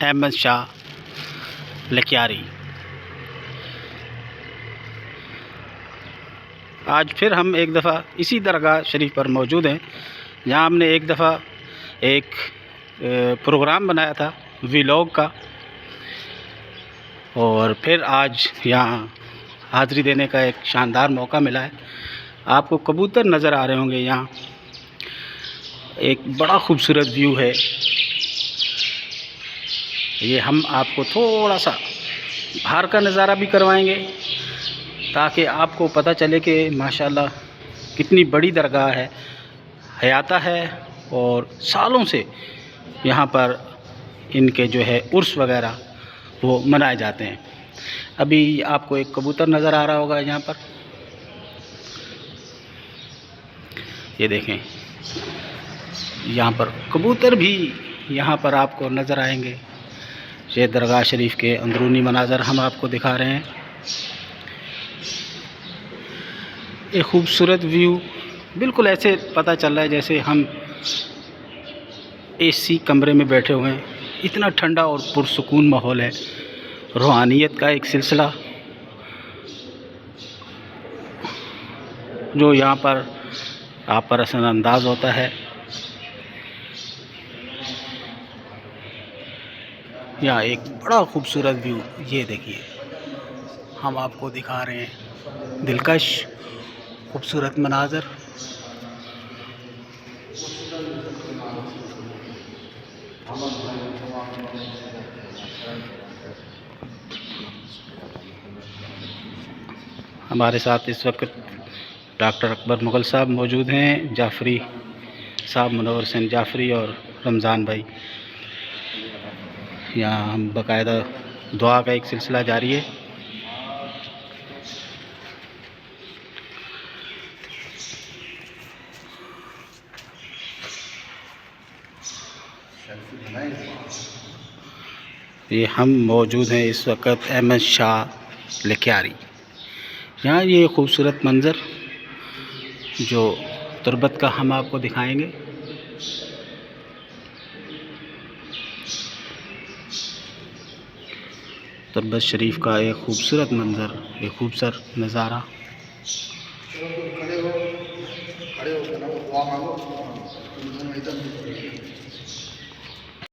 احمد شاہ لکیاری۔ آج پھر ہم ایک دفعہ اسی درگاہ شریف پر موجود ہیں، جہاں ہم نے ایک دفعہ ایک پروگرام بنایا تھا، ویلوگ کا۔ اور پھر آج یہاں حاضری دینے کا ایک شاندار موقع ملا ہے۔ آپ کو کبوتر نظر آ رہے ہوں گے یہاں۔ ایک بڑا خوبصورت ویو ہے۔ یہ ہم آپ کو تھوڑا سا باہر کا نظارہ بھی کروائیں گے تاکہ آپ کو پتہ چلے کہ ماشاءاللہ کتنی بڑی درگاہ ہے، حیاتہ ہے اور سالوں سے یہاں پر ان کے جو ہے عرس وغیرہ وہ منائے جاتے ہیں۔ ابھی آپ کو ایک کبوتر نظر آ رہا ہوگا یہاں پر۔ یہ دیکھیں۔ یہاں پر کبوتر بھی یہاں پر آپ کو نظر آئیں گے۔ یہ درگاہ شریف کے اندرونی مناظر ہم آپ کو دکھا رہے ہیں۔ ایک خوبصورت ویو بالکل ایسے پتہ چل رہا ہے جیسے ہم اے سی کمرے میں بیٹھے ہوئے ہیں۔ اتنا ٹھنڈا اور پرسکون ماحول ہے۔ روحانیت کا ایک سلسلہ۔ جو یہاں پر آپ پر اثر انداز ہوتا ہے۔ یہاں ایک بڑا خوبصورت ویو، یہ دیکھیے۔ ہم آپ کو دکھا رہے ہیں دلکش، خوبصورت مناظر۔ ہمارے ساتھ اس وقت ڈاکٹر اکبر مغل صاحب موجود ہیں، جعفری صاحب، منور حسین جعفری اور رمضان بھائی۔ یہاں ہم باقاعدہ دعا کا ایک سلسلہ جاری ہے۔ یہ ہم موجود ہیں اس وقت احمد شاہ لکھیاری۔ یہاں یہ خوبصورت منظر جو تربت کا ہم آپ کو دکھائیں گے۔ تربت شریف کا ایک خوبصورت منظر ایک خوبصورت نظارہ۔